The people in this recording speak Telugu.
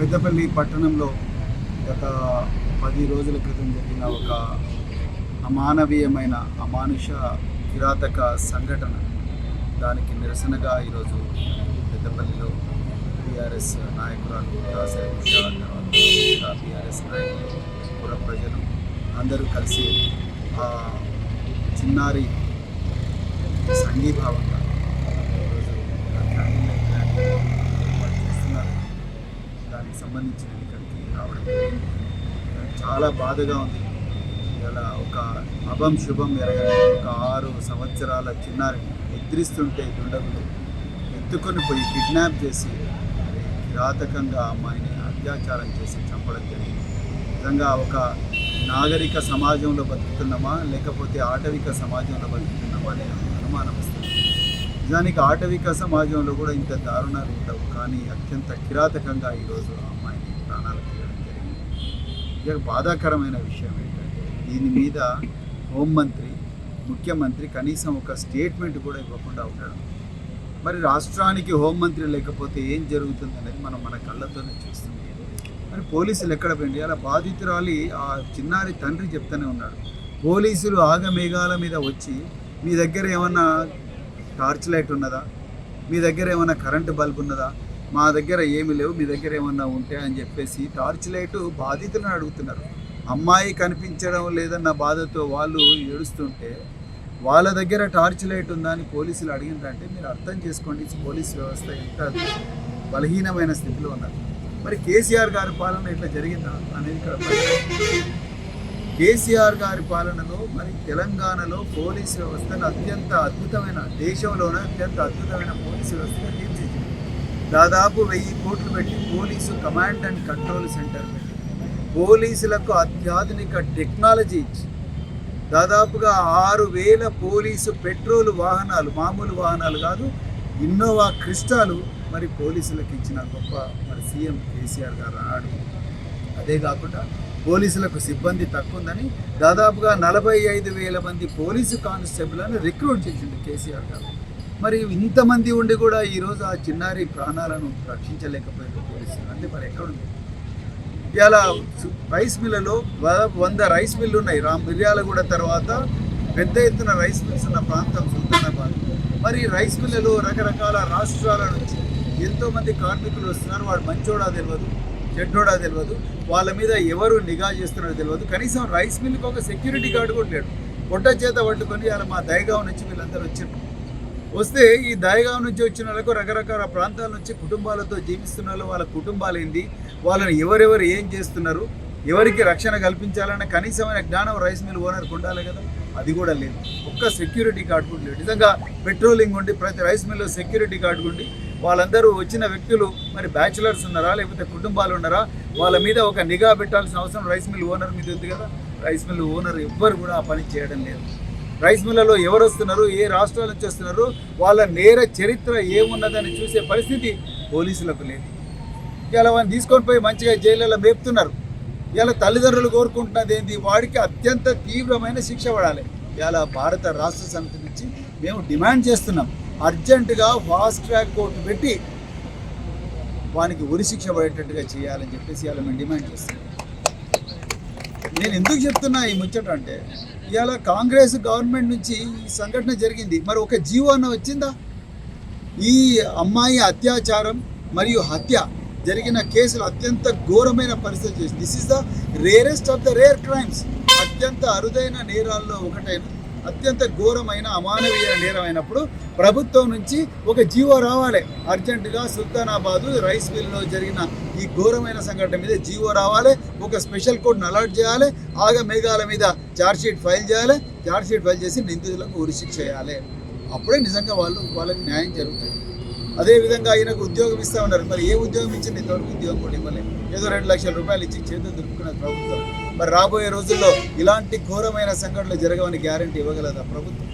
పెద్దపల్లి పట్టణంలో గత పది రోజుల క్రితం జరిగిన ఒక అమానవీయమైన అమానుష కిరాతక సంఘటన. దానికి నిరసనగా ఈరోజు పెద్దపల్లిలో టీఆర్ఎస్ నాయకురాలు తర్వాత టీఆర్ఎస్ నాయకులు పుర ప్రజలు అందరూ కలిసి ఆ చిన్నారి సంఘీభావంగా ఈరోజు క్యాండిల్ లైట్ ర్యాలీ ఏర్పాటు చేస్తున్నారు దానికి సంబంధించిన ఇక్కడికి రావడం చాలా బాధగా ఉంది. ఇలా ఒక అభం శుభం ఎరగని ఒక ఆరు సంవత్సరాల చిన్నారి నిద్రిస్తుంటే దుండగులు ఎత్తుకొని పోయి కిడ్నాప్ చేసి కిరాతకంగా అమ్మాయిని అత్యాచారం చేసి చంపడం జరిగింది. నిజంగా ఒక నాగరిక సమాజంలో బతుకుతున్నామా? లేకపోతే ఆటవిక సమాజంలో బతుకుతున్నామా? అనే అనుమానం వస్తుంది. నిజానికి ఆటవిక సమాజంలో కూడా ఇంత దారుణాలు ఉండవు. కానీ అత్యంత కిరాతకంగా ఈరోజు ఆ అమ్మాయిని ప్రాణాలు తీయడం జరిగింది. ఇక బాధాకరమైన విషయం ఏంటంటే దీని మీద హోంమంత్రి ముఖ్యమంత్రి కనీసం ఒక స్టేట్మెంట్ కూడా ఇవ్వకుండా ఉండడం. మరి రాష్ట్రానికి హోంమంత్రి లేకపోతే ఏం జరుగుతుంది అనేది మనం మన కళ్ళతోనే చూస్తున్నాం. మరి పోలీసులు ఎక్కడ పోయింది అలా బాధితురాలి ఆ చిన్నారి తండ్రి చెప్తూనే ఉన్నాడు. పోలీసులు ఆగమేఘాల మీద వచ్చి మీ దగ్గర ఏమన్నా టార్చ్ లైట్ ఉన్నదా? మీ దగ్గర ఏమైనా కరెంటు బల్బ్ ఉన్నదా? మా దగ్గర ఏమి లేవు మీ దగ్గర ఏమన్నా ఉంటే అని చెప్పేసి టార్చ్ లైట్ బాధితులను అడుగుతున్నారు. అమ్మాయి కనిపించడం లేదన్న బాధతో వాళ్ళు ఏడుస్తుంటే వాళ్ళ దగ్గర టార్చ్ లైట్ ఉందా అని పోలీసులు అడిగిందంటే మీరు అర్థం చేసుకోండి పోలీస్ వ్యవస్థ ఎంత బలహీనమైన స్థితిలో ఉన్నారు మరి కేసీఆర్ గారి పాలన ఇట్లా జరిగిందా అనేది ఇక్కడ కేసీఆర్ గారి పాలనలో మరి తెలంగాణలో పోలీసు వ్యవస్థను అత్యంత అద్భుతమైన దేశంలోనే అత్యంత అద్భుతమైన పోలీసు వ్యవస్థగా తీర్చిదిద్దింది దాదాపు వెయ్యి కోట్లు పెట్టి police command and control centre పెట్టి. పోలీసులకు అత్యాధునిక టెక్నాలజీ ఇచ్చి. దాదాపుగా ఆరు వేల పోలీసు పెట్రోల్ వాహనాలు మామూలు వాహనాలు కాదు ఇన్నోవా క్రిస్టాలు మరి పోలీసులకు ఇచ్చిన గొప్ప మరి సీఎం కేసీఆర్ గారు ఆడు. అదే కాకుండా పోలీసులకు సిబ్బంది తక్కువ ఉందని దాదాపుగా నలభై ఐదు వేల మంది పోలీసు కానిస్టేబుల్ని రిక్రూట్ చేసింది కేసీఆర్ గారు. మరి ఇంతమంది ఉండి కూడా ఈరోజు ఆ చిన్నారి ప్రాణాలను రక్షించలేకపోయింది పోలీసులు. అంటే మరి ఎక్కడుంది? ఇలా రైస్ మిల్లలో వంద రైస్ మిల్లు ఉన్నాయి రామ్ మిర్యాలగూడ తర్వాత పెద్ద ఎత్తున రైస్ మిల్స్ ఉన్న ప్రాంతం సుల్తానాబాద్. మరి రైస్ మిల్లలో రకరకాల రాష్ట్రాల నుంచి ఎంతోమంది కార్మికులు వస్తున్నారు. వాడు మంచోడా తెలియదు చెడ్డోడా తెలియదు వాళ్ళ మీద ఎవరు నిఘా చేస్తున్నారో తెలియదు కనీసం రైస్ మిల్లుకి ఒక సెక్యూరిటీ గార్డు కూడా లేడు. పొట్ట చేత పట్టుకొని వాళ్ళ మా దయగావ్ నుంచి వీళ్ళందరూ వచ్చారు. వస్తే ఈ దయగావ్ నుంచి వచ్చిన వాళ్ళకు రకరకాల ప్రాంతాల నుంచి కుటుంబాలతో జీవిస్తున్న వాళ్ళు వాళ్ళ కుటుంబాలు ఏంది వాళ్ళని ఎవరెవరు ఏం చేస్తున్నారు? ఎవరికి రక్షణ కల్పించాలన్న కనీసమైన జ్ఞానం రైస్ మిల్ ఓనర్కి ఉండాలి కదా? అది కూడా లేదు. ఒక్క సెక్యూరిటీ గార్డ్ కూడా లేదు. నిజంగా పెట్రోలింగ్ ఉండి ప్రతి రైస్ మిల్లో సెక్యూరిటీ గార్డ్ ఉండి వాళ్ళందరూ వచ్చిన వ్యక్తులు మరి బ్యాచులర్స్ ఉన్నారా? లేకపోతే కుటుంబాలు ఉన్నారా? వాళ్ళ మీద ఒక నిఘా పెట్టాల్సిన అవసరం రైస్ మిల్ ఓనర్ మీద ఉంది కదా? రైస్ మిల్ ఓనర్ ఎవ్వరు కూడా ఆ పని చేయడం లేదు. రైస్ మిల్లలో ఎవరు వస్తున్నారు? ఏ రాష్ట్రాల నుంచి వస్తున్నారు? వాళ్ళ నేర చరిత్ర ఏమున్నదని చూసే పరిస్థితి పోలీసులకు లేదు. ఇలా వాళ్ళని తీసుకొని పోయి మంచిగా జైళ్ళలో మేపుతున్నారు. ఇలా తల్లిదండ్రులు కోరుకుంటున్నది ఏంటి వాడికి అత్యంత తీవ్రమైన శిక్ష పడాలి. ఇలా భారత రాష్ట్ర సమితి నుంచి మేము డిమాండ్ చేస్తున్నాం. అర్జెంటుగా ఫాస్ట్ ట్రాక్ కోర్టు పెట్టి వానికి ఉరి శిక్ష పడేటట్టుగా చేయాలని చెప్పేసి ఇలా మేము డిమాండ్ చేస్తున్నాం. నేను ఎందుకు చెప్తున్నా ఈ ముచ్చట అంటే ఇవాళ కాంగ్రెస్ గవర్నమెంట్ నుంచి ఈ సంఘటన జరిగింది. మరి ఒక జీవో అన్న వచ్చిందా? ఈ అమ్మాయి అత్యాచారం మరియు హత్య జరిగిన కేసులు అత్యంత ఘోరమైన పరిస్థితి చేసి this is the rarest of the rare crimes అత్యంత అరుదైన నేరాల్లో ఒకటైన అత్యంత ఘోరమైన అమానవీయ నేరం అయినప్పుడు ప్రభుత్వం నుంచి ఒక జీవో రావాలి. అర్జెంటుగా సుల్తానాబాదు రైస్ మిల్లో జరిగిన ఈ ఘోరమైన సంఘటన మీద జీవో రావాలి. ఒక స్పెషల్ కోర్టును అలర్ట్ చేయాలి. ఆగ మేఘాల మీద ఛార్జ్షీట్ ఫైల్ చేయాలి. ఛార్జ్షీట్ ఫైల్ చేసి నిందితులకు ఉరిశిక్ష చేయాలి. అప్పుడే నిజంగా వాళ్ళు వాళ్ళకి న్యాయం జరుగుతుంది. అదేవిధంగా ఆయనకు ఉద్యోగం ఇస్తా ఉన్నారు. మరి ఏ ఉద్యోగం ఇచ్చింది? ఇంతవరకు ఉద్యోగం కూడా ఇవ్వలేదు ఏదో రెండు లక్షల రూపాయలు ఇచ్చి చేతులు దులుపుకున్న ప్రభుత్వం. మరి రాబోయే రోజుల్లో ఇలాంటి ఘోరమైన సంఘటనలు జరగవని గ్యారంటీ ఇవ్వగలదా ప్రభుత్వం?